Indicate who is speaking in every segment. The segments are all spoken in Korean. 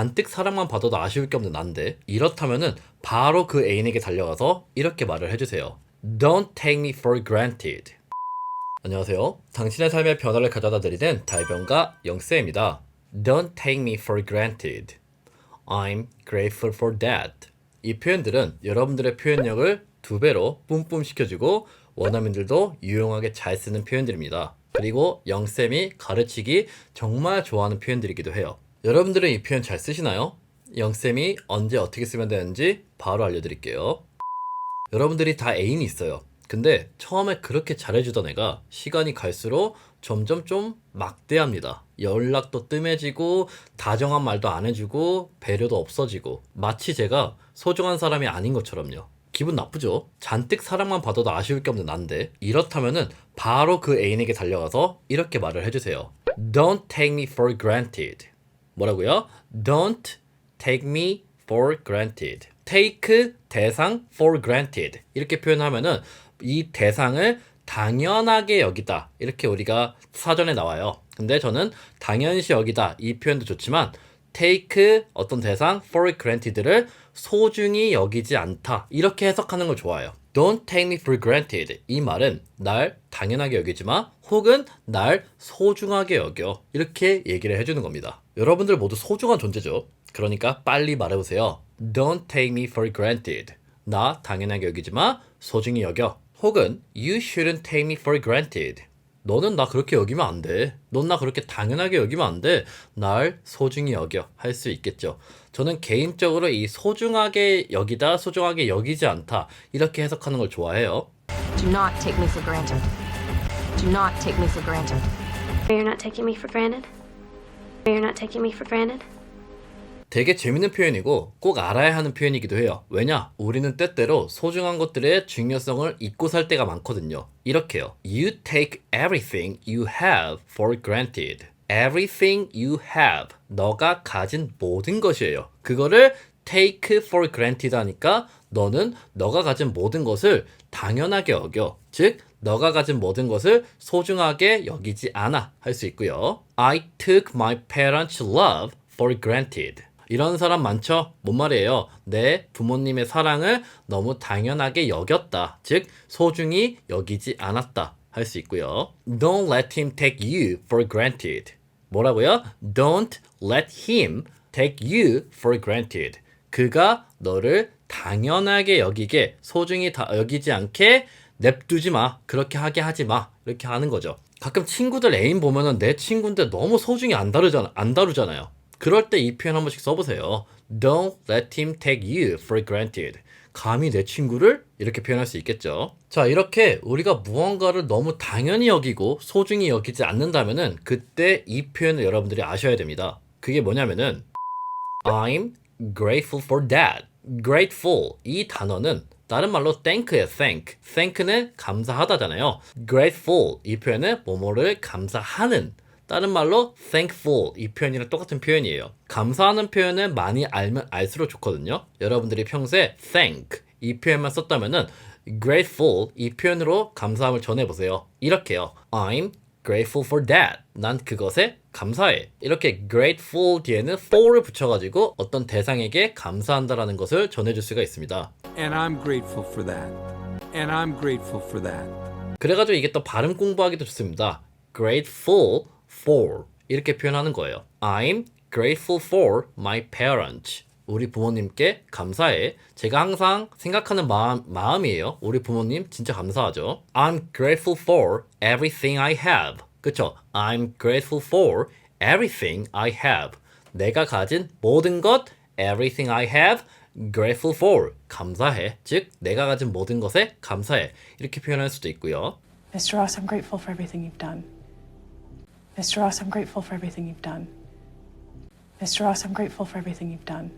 Speaker 1: 잔뜩 사랑만 받아도 아쉬울 게 없는 난데 이렇다면은 바로 그 애인에게 달려가서 이렇게 말을 해주세요. Don't take me for granted. 안녕하세요. 당신의 삶의 변화를 가져다 드리는 달변가 영세입니다. Don't take me for granted. I'm grateful for that. 이 표현들은 여러분들의 표현력을 두 배로 뿜뿜 시켜주고 원어민들도 유용하게 잘 쓰는 표현들입니다. 그리고 영쌤이 가르치기 정말 좋아하는 표현들이기도 해요. 여러분들은 이 표현 잘 쓰시나요? 영쌤이 언제 어떻게 쓰면 되는지 바로 알려드릴게요. 여러분들이 다 애인이 있어요. 근데 처음에 그렇게 잘해주던 애가 시간이 갈수록 점점 좀 막대합니다. 연락도 뜸해지고 다정한 말도 안 해주고 배려도 없어지고 마치 제가 소중한 사람이 아닌 것처럼요. 기분 나쁘죠? 잔뜩 사랑만 받아도 아쉬울 게 없는 난데 이렇다면은 바로 그 애인에게 달려가서 이렇게 말을 해주세요. Don't take me for granted. 뭐라고요? Don't take me for granted. take 대상 for granted 이렇게 표현하면은 이 대상을 당연하게 여기다 이렇게 우리가 사전에 나와요. 근데 저는 당연시 여기다 이 표현도 좋지만 take 어떤 대상 for granted를 소중히 여기지 않다 이렇게 해석하는 걸 좋아해요. Don't take me for granted 이 말은 날 당연하게 여기지 마 혹은 날 소중하게 여겨 이렇게 얘기를 해주는 겁니다. 여러분들 모두 소중한 존재죠. 그러니까 빨리 말해보세요. Don't take me for granted. 나 당연하게 여기지 마 소중히 여겨. 혹은 You shouldn't take me for granted. 너는 나 그렇게 여기면 안 돼. 넌 나 그렇게 당연하게 여기면 안 돼. 날 소중히 여겨. 할 수 있겠죠. 저는 개인적으로 이 소중하게 여기다, 소중하게 여기지 않다. 이렇게 해석하는 걸 좋아해요.
Speaker 2: Do not take me for granted. Do not take me for granted.
Speaker 3: You're not taking me for granted? You're not taking me for granted?
Speaker 1: 되게 재밌는 표현이고 꼭 알아야 하는 표현이기도 해요. 왜냐? 우리는 때때로 소중한 것들의 중요성을 잊고 살 때가 많거든요. 이렇게요. You take everything you have for granted. Everything you have. 너가 가진 모든 것이에요. 그거를 take for granted 하니까 너는 너가 가진 모든 것을 당연하게 여겨. 즉, 너가 가진 모든 것을 소중하게 여기지 않아 할 수 있고요. I took my parents' love for granted. 이런 사람 많죠? 뭔 말이에요? 내 부모님의 사랑을 너무 당연하게 여겼다. 즉, 소중히 여기지 않았다. 할 수 있고요. Don't let him take you for granted. 뭐라고요? Don't let him take you for granted. 그가 너를 당연하게 여기게, 소중히 다 여기지 않게 냅두지 마. 그렇게 하게 하지 마. 이렇게 하는 거죠. 가끔 친구들 애인 보면은 내 친구인데 너무 소중히 안 다루잖아, 안 다루잖아요. 그럴 때 이 표현 한 번씩 써보세요. Don't let him take you for granted. 감히 내 친구를 이렇게 표현할 수 있겠죠. 자, 이렇게 우리가 무언가를 너무 당연히 여기고 소중히 여기지 않는다면은 그때 이 표현을 여러분들이 아셔야 됩니다. 그게 뭐냐면은 I'm grateful for that. grateful 이 단어는 다른 말로 thank예요, thank. thank는 감사하다잖아요. grateful 이 표현은 뭐뭐를 감사하는 다른 말로 thankful 이 표현이랑 똑같은 표현이에요. 감사하는 표현을 많이 알면 알수록 좋거든요. 여러분들이 평소에 thank 이 표현만 썼다면은 grateful 이 표현으로 감사함을 전해보세요. 이렇게요. I'm grateful for that. 난 그것에 감사해. 이렇게 grateful 뒤에는 for를 붙여가지고 어떤 대상에게 감사한다라는 것을 전해줄 수가 있습니다.
Speaker 4: And I'm grateful for that. And I'm grateful for that.
Speaker 1: 그래가지고 이게 또 발음 공부하기도 좋습니다. grateful for 이렇게 표현하는 거예요. I'm grateful for my parents. 우리 부모님께 감사해. 제가 항상 생각하는 마음, 마음이에요. 우리 부모님 진짜 감사하죠. I'm grateful for everything I have. 그쵸? I'm grateful for everything I have. 내가 가진 모든 것, everything I have, grateful for. 감사해. 즉, 내가 가진 모든 것에 감사해. 이렇게 표현할 수도 있고요.
Speaker 5: Mr. Ross, I'm grateful for everything you've done. Mr. Ross, I'm grateful for everything you've done. Mr. Ross, I'm grateful for everything you've done.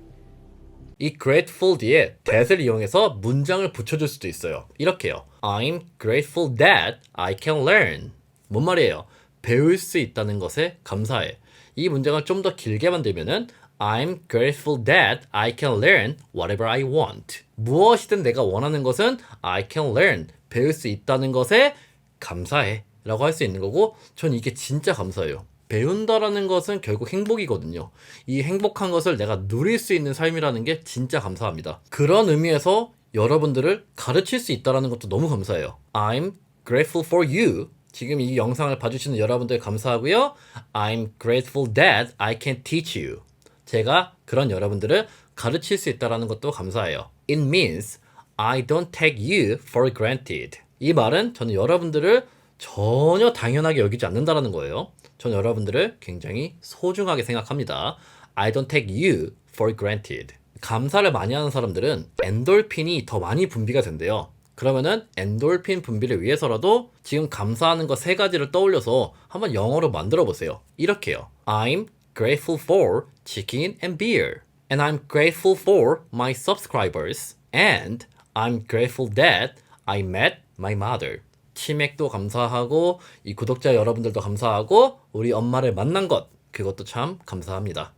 Speaker 1: 이 grateful 뒤에 that을 이용해서 문장을 붙여줄 수도 있어요. 이렇게요. I'm grateful that I can learn. 뭔 말이에요? 배울 수 있다는 것에 감사해. 이 문장을 좀 더 길게 만들면은 I'm grateful that I can learn whatever I want. 무엇이든 내가 원하는 것은 I can learn. 배울 수 있다는 것에 감사해. 라고 할 수 있는 거고 전 이게 진짜 감사해요. 배운다라는 것은 결국 행복이거든요. 이 행복한 것을 내가 누릴 수 있는 삶이라는 게 진짜 감사합니다. 그런 의미에서 여러분들을 가르칠 수 있다라는 것도 너무 감사해요. I'm grateful for you. 지금 이 영상을 봐주시는 여러분들 감사하고요. I'm grateful that I can teach you. 제가 그런 여러분들을 가르칠 수 있다라는 것도 감사해요. It means I don't take you for granted. 이 말은 저는 여러분들을 전혀 당연하게 여기지 않는다라는 거예요. 저는 여러분들을 굉장히 소중하게 생각합니다. I don't take you for granted. 감사를 많이 하는 사람들은 엔돌핀이 더 많이 분비가 된대요. 그러면은 엔돌핀 분비를 위해서라도 지금 감사하는 것 세 가지를 떠올려서 한번 영어로 만들어 보세요. 이렇게요. I'm grateful for chicken and beer. And I'm grateful for my subscribers. And I'm grateful that I met my mother. 치맥도 감사하고 이 구독자 여러분들도 감사하고 우리 엄마를 만난 것 그것도 참 감사합니다.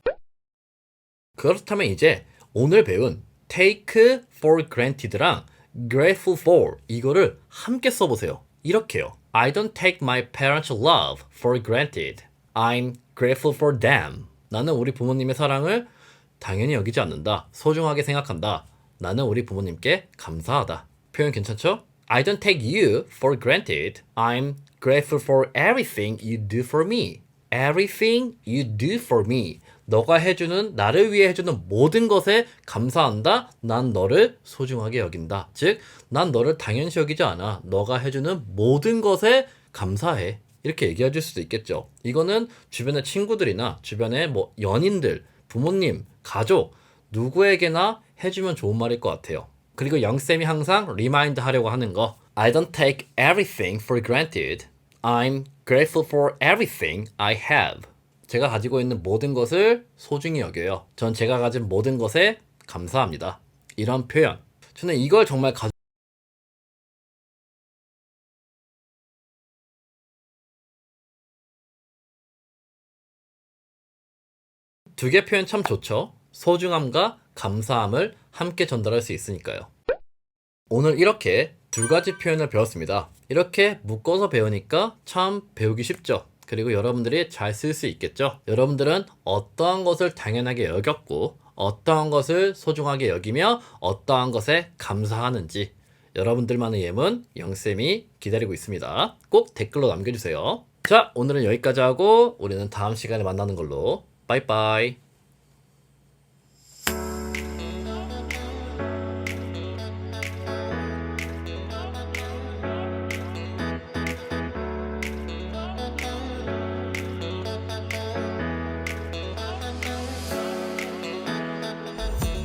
Speaker 1: 그렇다면 이제 오늘 배운 take for granted랑 grateful for 이거를 함께 써보세요. 이렇게요. I don't take my parents' love for granted. I'm grateful for them. 나는 우리 부모님의 사랑을 당연히 여기지 않는다. 소중하게 생각한다. 나는 우리 부모님께 감사하다. 표현 괜찮죠? I don't take you for granted. I'm grateful for everything you do for me. Everything you do for me. 너가 해주는 나를 위해 해주는 모든 것에 감사한다. 난 너를 소중하게 여긴다. 즉, 난 너를 당연시 여기지 않아. 너가 해주는 모든 것에 감사해. 이렇게 얘기해 줄 수도 있겠죠. 이거는 주변의 친구들이나 주변의 뭐 연인들, 부모님, 가족 누구에게나 해주면 좋은 말일 것 같아요. 그리고 영쌤이 항상 리마인드 하려고 하는 거 I don't take everything for granted. I'm grateful for everything I have. 제가 가지고 있는 모든 것을 소중히 여겨요. 전 제가 가진 모든 것에 감사합니다. 이런 표현. 저는 이걸 정말 가 두 개 표현 참 좋죠. 소중함과 감사함을 함께 전달할 수 있으니까요. 오늘 이렇게 두 가지 표현을 배웠습니다. 이렇게 묶어서 배우니까 참 배우기 쉽죠. 그리고 여러분들이 잘 쓸 수 있겠죠. 여러분들은 어떠한 것을 당연하게 여겼고, 어떠한 것을 소중하게 여기며, 어떠한 것에 감사하는지, 여러분들만의 예문 영쌤이 기다리고 있습니다. 꼭 댓글로 남겨주세요. 자, 오늘은 여기까지 하고, 우리는 다음 시간에 만나는 걸로. 빠이빠이.